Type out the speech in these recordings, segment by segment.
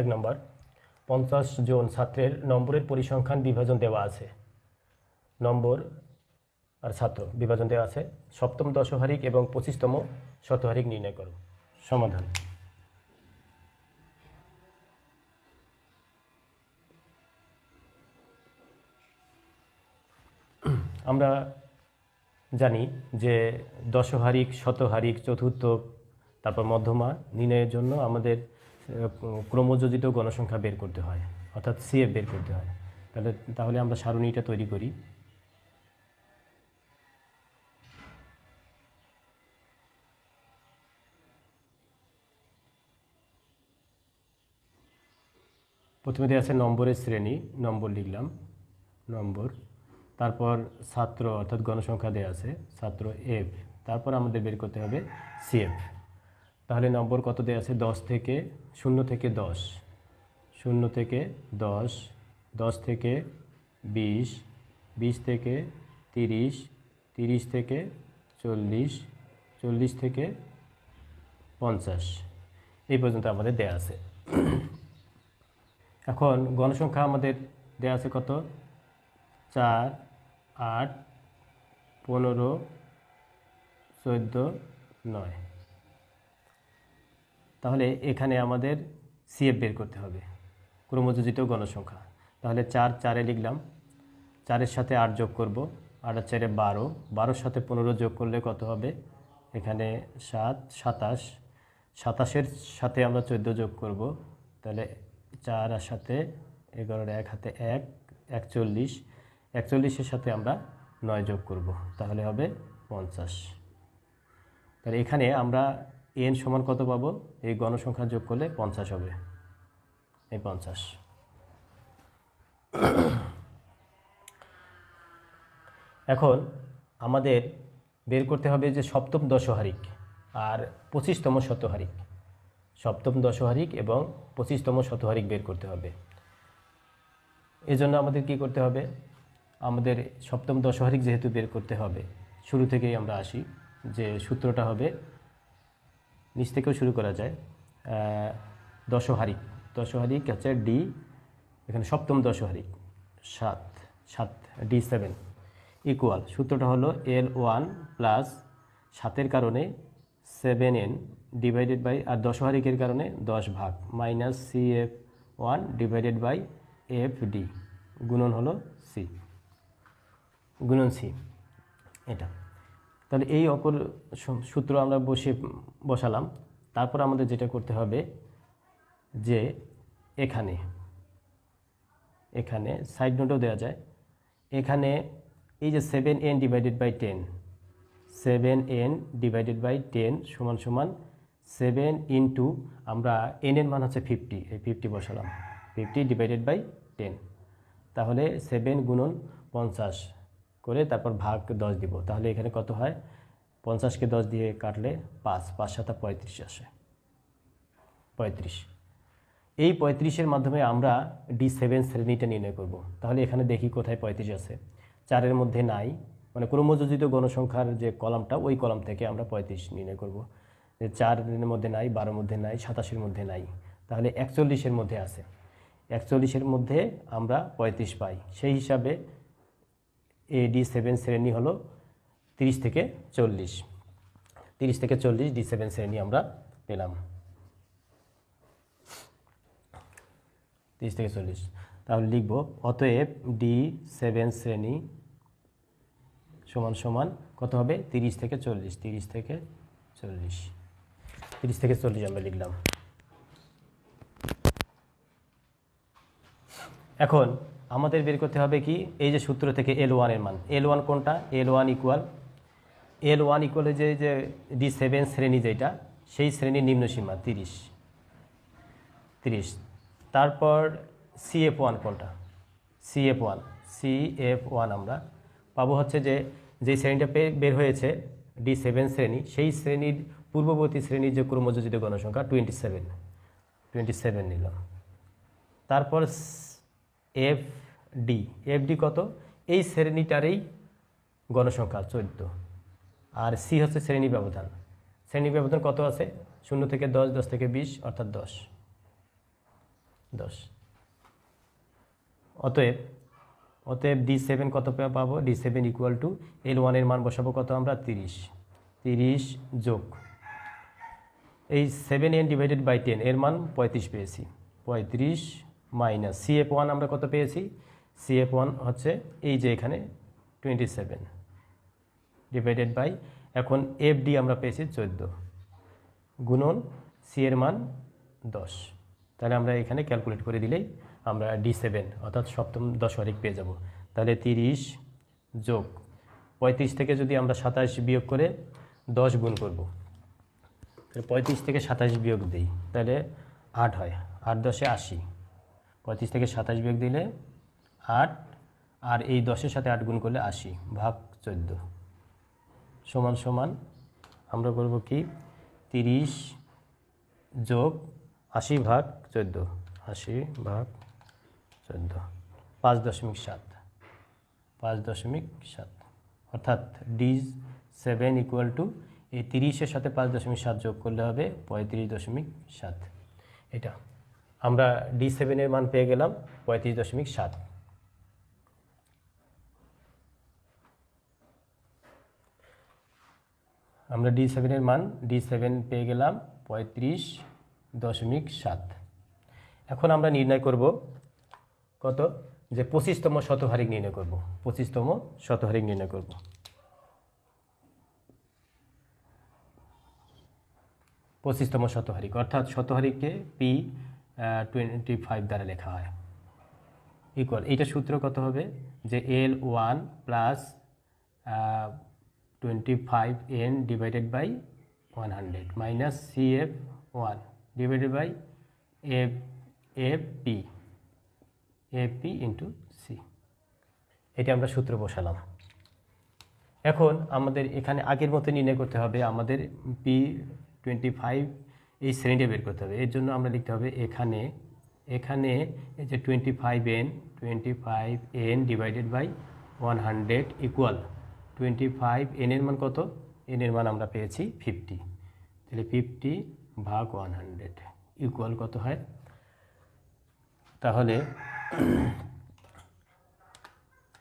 এক নম্বর। পঞ্চাশ জন ছাত্রের নম্বরের পরিসংখ্যান বিভাজন দেওয়া আছে। নম্বর আর ছাত্র বিভাজন দেওয়া আছে। সপ্তম দশহারিক এবং পঁচিশতম শতহারিক নির্ণয় করো। সমাধান। আমরা জানি যে দশহারিক শতহারিক চতুর্থ, তারপর মধ্যমা নির্ণয়ের জন্য আমাদের ক্রমযোজিত গণসংখ্যা বের করতে হয়, অর্থাৎ সিএফ বের করতে হয়। তাহলে তাহলে আমরা সারণীটা তৈরি করি। প্রথমে দেওয়া আছে নম্বরের শ্রেণি, নম্বর লিখলাম, নম্বর। তারপর ছাত্র, অর্থাৎ গণসংখ্যা দেওয়া আছে, ছাত্র এফ তারপর আমাদের বের করতে হবে সিএফ তাহলে নম্বর কত দেওয়া আছে? দশ থেকে শূন্য থেকে দশ। শূন্য থেকে দশ দশ থেকে বিশ বিশ থেকে তিরিশ তিরিশ থেকে চল্লিশ চল্লিশ থেকে পঞ্চাশ। এই পর্যন্ত আমাদের দেয়া আছে। এখন গণসংখ্যা আমাদের দেয়া আছে কত? চার, আট, পনেরো, চোদ্দ, নয়। তাহলে এখানে আমাদের সিএফ বের করতে হবে, ক্রমযোজিত গণসংখ্যা। তাহলে চার, চারে লিখলাম, চারের সাথে আট যোগ করব, আট আর চারে বারো, বারোর সাথে পনেরো যোগ করলে কত হবে? এখানে সাত, সাতাশ, সাতাশের সাথে আমরা চোদ্দ যোগ করব, তাহলে চার আর সাথে এগারোর এক হাতে এক, একচল্লিশ, একচল্লিশের সাথে আমরা নয় যোগ করব, তাহলে হবে পঞ্চাশ। তাহলে এখানে আমরা এন সমান কত পাবো? এই গণসংখ্যা যোগ করলে পঞ্চাশ হবে। এই পঞ্চাশ। এখন আমাদের বের করতে হবে যে সপ্তম দশহারিক আর পঁচিশতম শতহারিক। সপ্তম দশহারিক এবং পঁচিশতম শতহারিক বের করতে হবে। এজন্য আমাদের কি করতে হবে? আমাদের সপ্তম দশহারিক যেহেতু বের করতে হবে, শুরু থেকেই আমরা আসি যে সূত্রটা হবে নিচ থেকেও শুরু করা যায়। দশহারিক দশহারিক হচ্ছে? ডি এখানে সপ্তম দশহারিক সাত সাত ডি সেভেন ইকুয়াল সূত্রটা হলো এল ওয়ান প্লাস সাতের কারণে সেভেন এন ডিভাইডেড বাই আর দশহারিকের কারণে দশ ভাগ। Minus C F one divided by F D গুণন হলো সি গুণন সি এটা। তাহলে এই অপর সূত্র আমরা বসে বসালাম। তারপর আমাদের যেটা করতে হবে যে এখানে এখানে সাইড নোটও দেওয়া যায়। এখানে এই যে seven N divided by ten seven N divided by ten সমান সমান সেভেন ইন্টু আমরা এন এর মান হচ্ছে ফিফটি এই ফিফটি বসালাম। ফিফটি ডিভাইডেড বাই টেন তাহলে সেভেন গুণন পঞ্চাশ। করে তারপর ভাগ দশ দিব। তাহলে এখানে কত হয়? পঞ্চাশকে দশ দিয়ে কাটলে পাঁচ পাঁচ সাতা পঁয়ত্রিশ আসে। পঁয়ত্রিশ। এই পঁয়ত্রিশের মাধ্যমে আমরা ডি সেভেন শ্রেণীটা নির্ণয় করব। তাহলে এখানে দেখি কোথায় পঁয়ত্রিশ আছে। চারের মধ্যে নাই মানে ক্রমযোজিত গণসংখ্যার যে কলামটা, ওই কলাম থেকে আমরা পঁয়ত্রিশ নির্ণয় করব। যে চারের মধ্যে নাই, বারোর মধ্যে নাই, সাতাশের মধ্যে নাই, তাহলে একচল্লিশের মধ্যে আছে। একচল্লিশের মধ্যে আমরা পঁয়ত্রিশ পাই। সেই হিসাবে ডি সেভেন শ্রেণি হলো তিরিশ থেকে চল্লিশ। তিরিশ থেকে চল্লিশ ডি সেভেন শ্রেণি আমরা পেলাম। তিরিশ থেকে চল্লিশ। তাহলে লিখব, অতএব ডি সেভেন শ্রেণি সমান সমান কত হবে? তিরিশ থেকে চল্লিশ। তিরিশ থেকে চল্লিশ। তিরিশ থেকে চল্লিশ আমরা লিখলাম। এখন আমাদের বের করতে হবে কি? এই যে সূত্র থেকে এল ওয়ানের মান। এল ওয়ান কোনটা? L one equal L one equal যে যে ডি সেভেন শ্রেণি যেটা, সেই শ্রেণির নিম্নসীমা তিরিশ। তিরিশ। তারপর সিএফ ওয়ান কোনটা? সিএফ ওয়ান সিএফ ওয়ান আমরা পাবো হচ্ছে যে যে শ্রেণীটা বের হয়েছে ডি সেভেন শ্রেণি, সেই শ্রেণির পূর্ববর্তী শ্রেণির যে ক্রমযোজিত গণসংখ্যা টোয়েন্টি সেভেন টোয়েন্টি সেভেন নিলাম। তারপর এফ ডি এফ ডি কত? এই শ্রেণীটারই গণসংখ্যা, চোদ্দ। আর সি হচ্ছে শ্রেণি ব্যবধান। শ্রেণি ব্যবধান কত আছে? শূন্য থেকে দশ দশ থেকে বিশ, অর্থাৎ দশ। দশ। অতএব অতএব ডি সেভেন কত পাবো? D seven equal to L ওয়ানের মান বসাবো কত আমরা? তিরিশ। তিরিশ যোগ। এই seven N divided by ten এর মান পঁয়ত্রিশ পেয়েছি। পঁয়ত্রিশ মাইনাস সি এফ ওয়ান আমরা কত পেয়েছি? সি এফ ওয়ান হচ্ছে এই যে এখানে টোয়েন্টি সেভেন ডিভাইডেড বাই এখন এফ ডি আমরা পেয়েছি চোদ্দ গুণন সি এর মান দশ। তাহলে আমরা এখানে ক্যালকুলেট করে দিলেই আমরা ডি সেভেন অর্থাৎ সপ্তম দশমিক পেয়ে যাব। তাহলে তিরিশ যোগ পঁয়ত্রিশ থেকে যদি আমরা সাতাশ বিয়োগ করে দশ গুণ করব, তাহলে পঁয়ত্রিশ থেকে সাতাশ বিয়োগ দিই, তাহলে আট হয়। আট দশে আশি। পঁয়ত্রিশ থেকে সাতাশ বিয়োগ দিলে আট, আর এই দশের সাথে আট গুণ করলে আশি, ভাগ চোদ্দ। সমান সমান আমরা করব কি? তিরিশ যোগ আশি ভাগ চোদ্দ। আশি ভাগ চোদ্দ। পাঁচ দশমিক সাত। পাঁচ দশমিক সাত। অর্থাৎ ডি সেভেন ইকুয়াল টু এই তিরিশের সাথে পাঁচ দশমিক সাত যোগ করলে হবে পঁয়ত্রিশ দশমিক সাত। এটা আমরা ডি সেভেনের মান পেয়ে গেলাম পঁয়ত্রিশ দশমিক সাত। আমরা ডি সেভেনের মান ডি সেভেন পেয়ে গেলাম পঁয়ত্রিশ দশমিক সাত। এখন আমরা নির্ণয় করব কত? যে পঁচিশতম শতহারিক নির্ণয় করব। পঁচিশতম শতহারিক নির্ণয় করব। পঁচিশতম শতহারিক অর্থাৎ শতহারিককে পি টোয়েন্টি ফাইভ দ্বারা লেখা হয়। ইকুয়াল এইটা সূত্র কত হবে? যে L one plus twenty five N divided by one hundred minus C F one divided by F F P F P into C এটা আমরা সূত্র বসালাম। এখন আমাদের এখানে আগের মতো নির্ণয় করতে হবে। আমাদের পি টোয়েন্টি ফাইভ এই শ্রেণীটা বের করতে হবে। এর জন্য আমরা লিখতে হবে এখানে এখানে এই যে twenty five N twenty five N divided by one hundred equal twenty five এনের মান কত? এনের মান আমরা পেয়েছি ফিফটি তাহলে ফিফটি ভাগ ওয়ান হান্ড্রেড ইকুয়াল কত হয়? তাহলে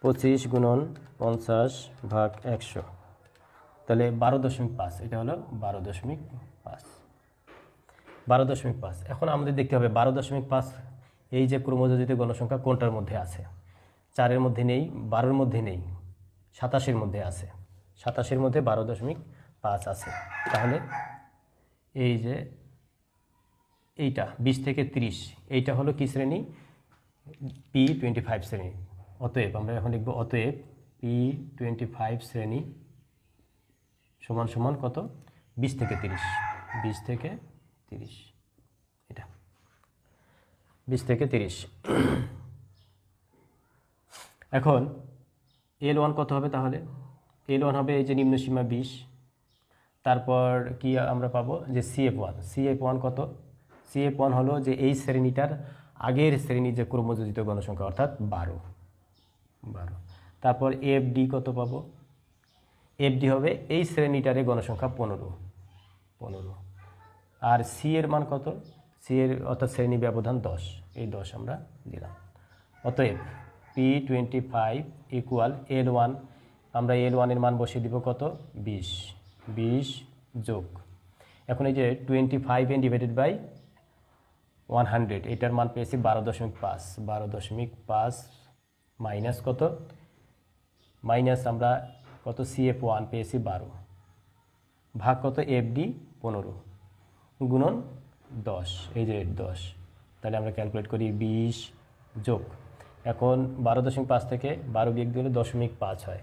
পঁচিশ গুণন পঞ্চাশ ভাগ একশো। তাহলে বারো দশমিক পাঁচ, এটা হলো বারো দশমিক বারো দশমিক পাঁচ। এখন আমাদের দেখতে হবে বারো দশমিক পাঁচ, এই যে ক্রমযোজিত গণসংখ্যা কোনটার মধ্যে আছে? চারের মধ্যে নেই, বারোর মধ্যে নেই, সাতাশের মধ্যে আছে। সাতাশের মধ্যে বারো দশমিক পাঁচ আছে। তাহলে এই যে এইটা, বিশ থেকে ত্রিশ, এইটা হলো কী শ্রেণি? পি টোয়েন্টি ফাইভ শ্রেণি। অতএব আমরা এখন লিখব অতএব পি টোয়েন্টি ফাইভ শ্রেণি সমান সমান কত? বিশ থেকে তিরিশ। বিশ থেকে তিরিশ। এটা। বিশ থেকে তিরিশ। এখন এল ওয়ান কত হবে তাহলে? এল ওয়ান হবে এই যে নিম্ন সীমা বিশ। তারপর কি আমরা পাবো? যে সিএফ ওয়ান সিএফ ওয়ান কত? সিএফ ওয়ান হলো যে এই শ্রেণীটার আগের শ্রেণির যে ক্রমযোজিত গণসংখ্যা, অর্থাৎ বারো। বারো। তারপর এফ ডি কত পাবো? এফ ডি হবে এই শ্রেণীটারে গণসংখ্যা পনেরো। পনেরো। আর সি এর মান কত? সি এর অর্থাৎ শ্রেণি ব্যবধান দশ। এই দশ আমরা দিলাম। অতএব P twenty five equal L one আমরা এল ওয়ানের মান বসিয়ে দিব কত? বিশ। বিশ যোগ। এখন এই যে twenty five N divided by one hundred এটার মান পেয়েছি বারো দশমিক পাঁচ। বারো দশমিক পাঁচ মাইনাস কত? মাইনাস আমরা কত? সিএফ ওয়ান পেয়েছি বারো। ভাগ কত? এফ ডি পনেরো। গুণন দশ, এই যে দশ। তাহলে আমরা ক্যালকুলেট করি বিশ যোগ। এখন বারো দশমিক পাঁচ থেকে বারো বিয়োগ দিলে দশমিক পাঁচ হয়।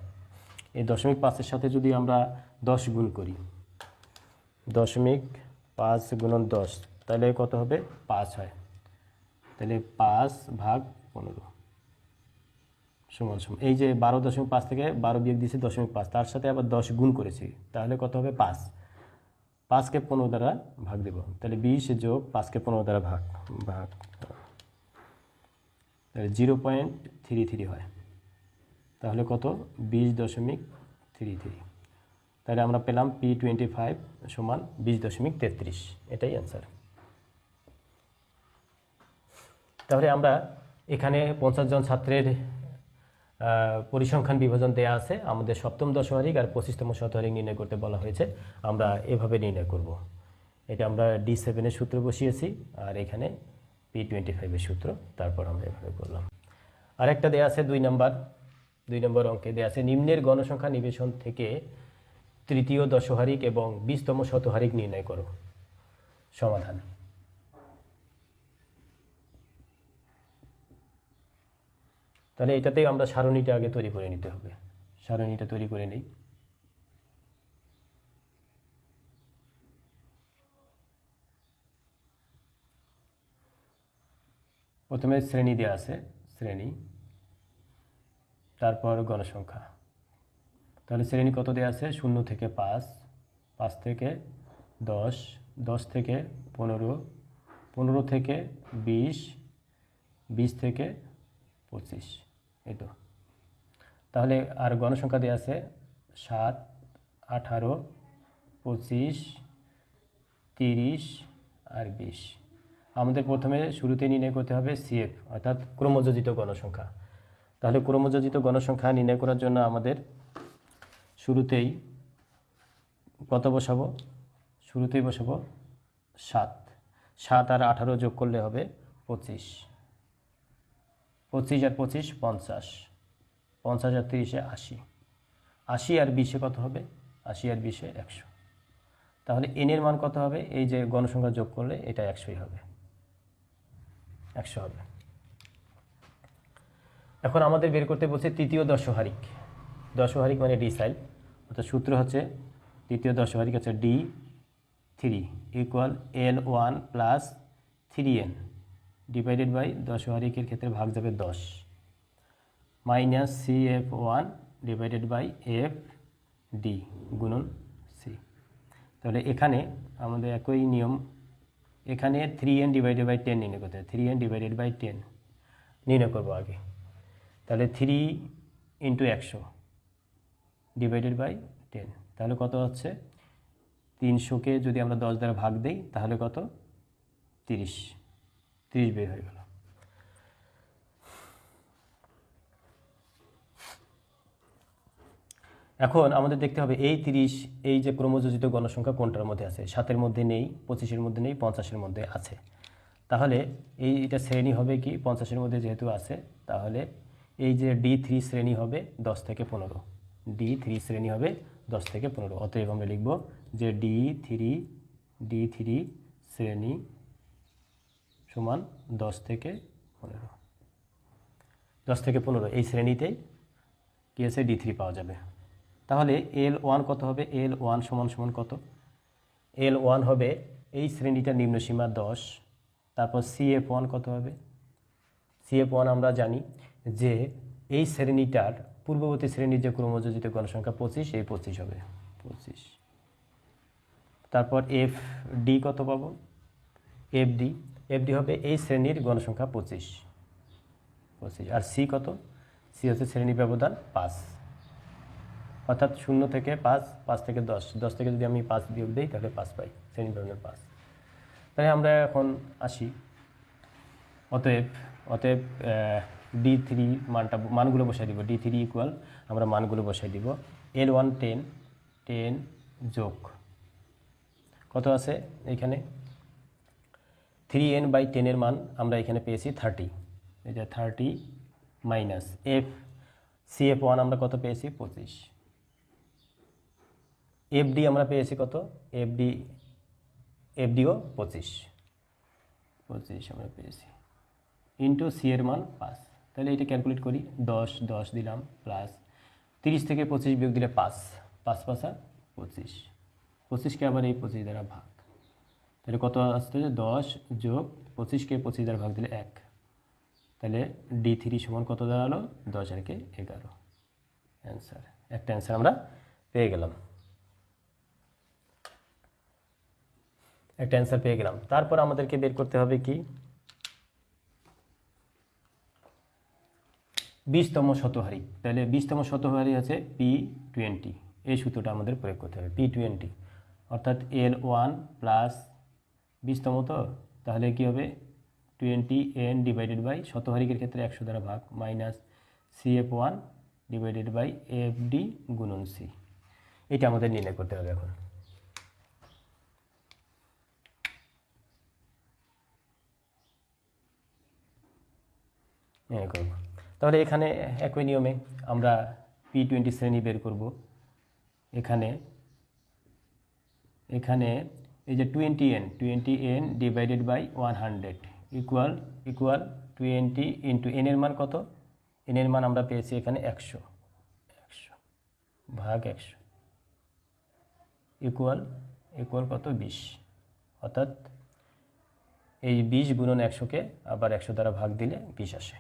এই দশমিক পাঁচের সাথে যদি আমরা দশ গুণ করি, দশমিক পাঁচ গুণন দশ, তাহলে কত হবে? পাঁচ হয়। তাহলে পাঁচ ভাগ পনেরো। সমান সমান। এই যে বারো দশমিক পাঁচ থেকে বারো বিয়োগ দিয়েছি দশমিক পাঁচ, তার সাথে আবার দশ গুণ করেছি, তাহলে কত হবে? পাঁচ। পাঁচকে পনেরো দ্বারা ভাগ দেব। তাহলে বিশ যোগ পাঁচকে পনেরো দ্বারা ভাগ ভাগ, তাহলে জিরো পয়েন্ট থ্রি থ্রি হয়। তাহলে কত? বিশ দশমিক থ্রি থ্রি। তাহলে আমরা পেলাম পি টোয়েন্টি ফাইভ সমান বিশ দশমিক তেত্রিশ। এটাই অ্যান্সার তাহলে আমরা এখানে পঞ্চাশ জন ছাত্রের পরিসংখ্যান বিভাজন দেয়া আছে। আমাদের সপ্তম দশহারিক আর পঁচিশতম শতহারিক নির্ণয় করতে বলা হয়েছে। আমরা এভাবে নির্ণয় করব। এটা আমরা ডি সেভেনের সূত্র বসিয়েছি আর এখানে পি টোয়েন্টি ফাইভের সূত্র। তারপর আমরা এভাবে করলাম। আরেকটা দেয়া আছে দুই নাম্বার। দুই নম্বর অঙ্কে দেয়া আছে, নিম্নের গণসংখ্যা নিবেশন থেকে তৃতীয় দশহারিক এবং বিশতম শতহারিক নির্ণয় করো। সমাধান। তাহলে এটাতেই আমরা সারণীটা আগে তৈরি করে নিতে হবে। সারণীটা তৈরি করে নিই। প্রথমে শ্রেণি দেওয়া আছে, শ্রেণি। তারপর গণসংখ্যা। তাহলে শ্রেণি কত দেওয়া আছে? শূন্য থেকে পাঁচ পাঁচ থেকে দশ দশ থেকে পনেরো পনেরো থেকে বিশ বিশ থেকে পঁচিশ। এই তো তাহলে আর গণসংখ্যা দেওয়া আছে সাত, আঠারো, পঁচিশ, তিরিশ আর বিশ। আমাদের প্রথমে শুরুতে নির্ণয় করতে হবে সিএফ অর্থাৎ ক্রমযোজিত গণসংখ্যা। তাহলে ক্রমযোজিত গণসংখ্যা নির্ণয় করার জন্য আমাদের শুরুতেই কত বসাবো? শুরুতেই বসাবো সাত। সাত আর আঠারো যোগ করলে হবে পঁচিশ। পঁচিশ আর পঁচিশ, পঞ্চাশ। পঞ্চাশ আর তিরিশে আশি। আশি আর বিশে কত হবে? আশি আর বিশে একশো। তাহলে এনের মান কত হবে? এই যে গণসংখ্যা যোগ করলে এটা একশোই হবে। একশো হবে। এখন আমাদের বের করতে বলছে তৃতীয় দশহারিক। দশহারিক মানে ডিসাইল অর্থাৎ সূত্র হচ্ছে তৃতীয় দশহারিক হচ্ছে D three equal N one plus three N divided by দশহারিকের ক্ষেত্রে ভাগ যাবে দশ। Minus C F one divided by F D গুণন সি তাহলে এখানে আমাদের একই নিয়ম, এখানে three N divided by ten নির্ণয় করতে হবে। Three N divided by ten নির্ণয় করব আগে। তাহলে থ্রি ইন্টু একশো ডিভাইডেড বাই টেন তাহলে কত হচ্ছে? তিনশোকে যদি আমরা দশ দ্বারা ভাগ দিই, তাহলে কত? তিরিশ। তিরিশ বের হয়ে গেল। এখন আমাদের দেখতে হবে এই তিরিশ, এই যে ক্রমযোজিত গণসংখ্যা কোনটার মধ্যে আছে? সাতের মধ্যে নেই, পঁচিশের মধ্যে নেই, পঞ্চাশের মধ্যে আছে। তাহলে এই এটা শ্রেণি হবে কি? পঞ্চাশের মধ্যে যেহেতু আছে, তাহলে এই যে ডি থ্রি শ্রেণি হবে দশ থেকে পনেরো। ডি থ্রি শ্রেণি হবে দশ থেকে পনেরো। অতএব আমরা লিখব যে ডি থ্রি ডি থ্রি শ্রেণি সমান দশ থেকে পনেরো। দশ থেকে পনেরো, এই শ্রেণীতেই কী আছে? ডি থ্রি পাওয়া যাবে। তাহলে এল ওয়ান কত হবে? এল ওয়ান সমান সমান কত? এল ওয়ান হবে এই শ্রেণীটা নিম্নসীমা দশ, তারপর সিএফ ওয়ান কত হবে? সিএফ ওয়ান আমরা জানি যে এই শ্রেণীটার পূর্ববর্তী শ্রেণির যে ক্রমযোজিত গণসংখ্যা পঁচিশ, এই পঁচিশ হবে। পঁচিশ। তারপর এফ ডি কত পাবো? F D. এফ ডি হবে এই শ্রেণির গণসংখ্যা পঁচিশ। পঁচিশ। আর সি কত? সি হচ্ছে শ্রেণি ব্যবধান পাঁচ। অর্থাৎ শূন্য থেকে পাঁচ পাঁচ থেকে দশ। দশ থেকে যদি আমি পাঁচ বিয়োগ দিই, তাহলে পাঁচ পাই, শ্রেণি ব্যবধান পাঁচ। তাহলে আমরা এখন আসি। অতএব অতএব ডি থ্রি মানটা, মানগুলো বসাই দিব। ডি থ্রি ইকুয়াল আমরা মানগুলো বসাই দিব। এল ওয়ান টেন টেন যোগ। কত আছে এখানে? থ্রি এন বাই টেনের মান আমরা এখানে পেয়েছি থার্টি যে thirty minus F C F one আমরা কত পেয়েছি? পঁচিশ। এফ ডি আমরা পেয়েছি কত? এফ ডি এফ ডিও পঁচিশ। পঁচিশ আমরা পেয়েছি। ইন্টু সি এর মান পাঁচ। তাহলে এটা ক্যালকুলেট করি। দশ দশ দিলাম প্লাস তিরিশ থেকে পঁচিশ বিয়োগ দিলে পাঁচ। পাঁচ পাঁচা পঁচিশ। পঁচিশকে আবার এই পঁচিশ দ্বারা ভাগ। তাহলে কত আসতে দশ যোগ পঁচিশকে পঁচিশ দ্বারা ভাগ দিলে এক। তাহলে ডি থ্রি সমান কত দাঁড়াল? দশ আর কে এগারো। অ্যান্সার একটা অ্যান্সার আমরা পেয়ে গেলাম। একটা অ্যান্সার পেয়ে গেলাম। তারপর আমাদেরকে বের করতে হবে কি? বিশতম শতহারি। তাহলে বিশতম শতহারি আছে পি টোয়েন্টি এই সূত্রটা আমাদের প্রয়োগ করতে হবে। পি টোয়েন্টি অর্থাৎ এল ওয়ান প্লাস বিশতম তো, তাহলে কি হবে? টোয়েন্টি এন ডিভাইডেড বাই শতহারিকের ক্ষেত্রে একশো দ্বারা ভাগ minus C F one divided by F D গুণন সি এটা আমাদের নির্ণয় করতে হবে এখন। তাহলে এখানে একই নিয়মে আমরা পি টোয়েন্টি শ্রেণি বের করব। এখানে এখানে এই যে twenty N twenty N divided by one hundred equal equal twenty into N এর মান কত? এন এর মান আমরা পেয়েছি এখানে একশো একশো, ভাগ একশো ইকুয়াল ইকুয়াল কত? বিশ, অর্থাৎ এই বিশ গুণন একশোকে আবার একশো দ্বারা ভাগ দিলে বিশ আসে।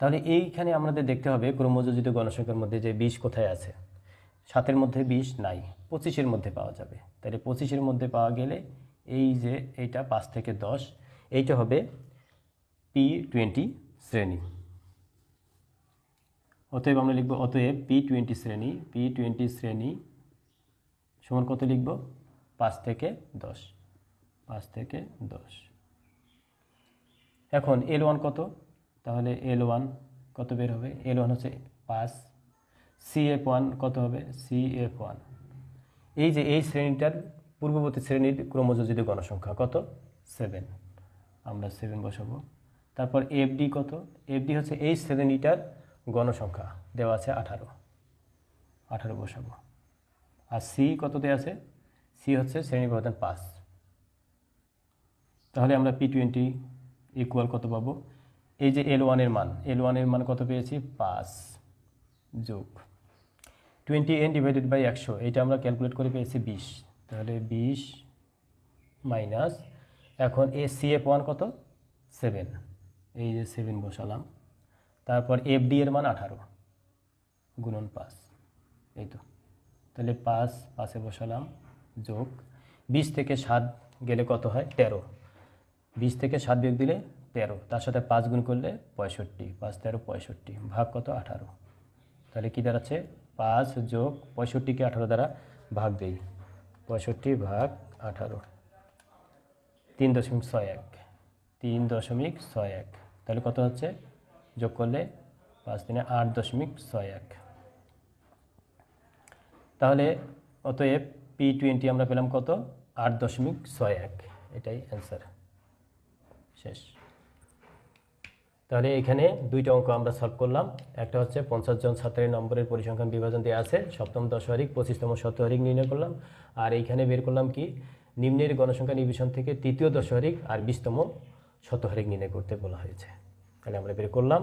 তাহলে এইখানে আমাদের দেখতে হবে ক্রমযোজিত গণসংখ্যার মধ্যে যে বিশ কোথায় আছে। সাতের মধ্যে বিশ নাই, পঁচিশের মধ্যে পাওয়া যাবে। তাহলে পঁচিশের মধ্যে পাওয়া গেলে এই যে এইটা পাঁচ থেকে দশ, এইটা হবে পি টোয়েন্টি শ্রেণি। অতএব আমরা লিখব, অতএব পি টোয়েন্টি শ্রেণি, পি টোয়েন্টি শ্রেণি সমান কত লিখব? পাঁচ থেকে দশ, পাঁচ থেকে দশ। এখন এল ওয়ান কত? তাহলে এল ওয়ান কত বের হবে? এল ওয়ান হচ্ছে পাঁচ সি এফ ওয়ান কত হবে? সি এফ ওয়ান এই যে এই শ্রেণীটার পূর্ববর্তী শ্রেণির ক্রমযোজিত গণসংখ্যা কত? সেভেন আমরা সেভেন বসাবো। তারপর এফডি কত? এফডি হচ্ছে এই শ্রেণীটার গণসংখ্যা। দেওয়া আছে আঠারো। আঠারো বসাবো। আর সি কততে আছে? সি হচ্ছে শ্রেণি ব্যবধান পাঁচ। তাহলে আমরা পি টোয়েন্টি ইকুয়াল কত পাবো? এই যে এল ওয়ানের মান। এল ওয়ানের মান কত পেয়েছি? পাঁচ। যোগ। টোয়েন্টি এন ডিভাইডেড বাই একশো এটা আমরা ক্যালকুলেট করে পেয়েছি বিশ। তাহলে বিশ মাইনাস এখন এ সি এফ ওয়ান কত? সেভেন। এই যে সেভেন বসালাম। তারপর এফ ডি এর মান আঠারো। গুণন পাঁচ। এই তো। তাহলে পাঁচ, পাঁচে বসালাম, যোগ। বিশ থেকে সাত গেলে কত হয়? তেরো। বিশ থেকে সাত বিয়োগ দিলে তেরো। তার সাথে পাঁচ গুণ করলে পঁয়ষট্টি। পাঁচ তেরো, পঁয়ষট্টি। ভাগ কত? আঠারো। তাহলে কী দাঁড়াচ্ছে? পাঁচ যোগ পঁয়ষট্টিকে আঠারো দ্বারা ভাগ দেই। পঁয়ষট্টি ভাগ আঠারো। তিন দশমিক ছয় এক। তিন দশমিক ছয় এক। তাহলে কত হচ্ছে? যোগ করলে পাঁচ দিনে আট দশমিক ছয় এক। তাহলে অতএব পি টোয়েন্টি আমরা পেলাম কত? আট দশমিক ছয় এক। এটাই অ্যান্সার। শেষ। তাহলে এখানে দুইটা অঙ্ক আমরা সলভ করলাম। একটা হচ্ছে পঞ্চাশ জন ছাত্রের নম্বরের পরিসংখ্যান বিভাজন দিয়ে আছে, সপ্তম দশহরিক পঁচিশতম শতহরিক নির্ণয় করলাম। আর এইখানে বের করলাম কি? নিম্নের গণসংখ্যা নিবেশন থেকে তৃতীয় দশহরিক আর বিশতম শতহরিক নির্ণয় করতে বলা হয়েছে। তাহলে আমরা বের করলাম।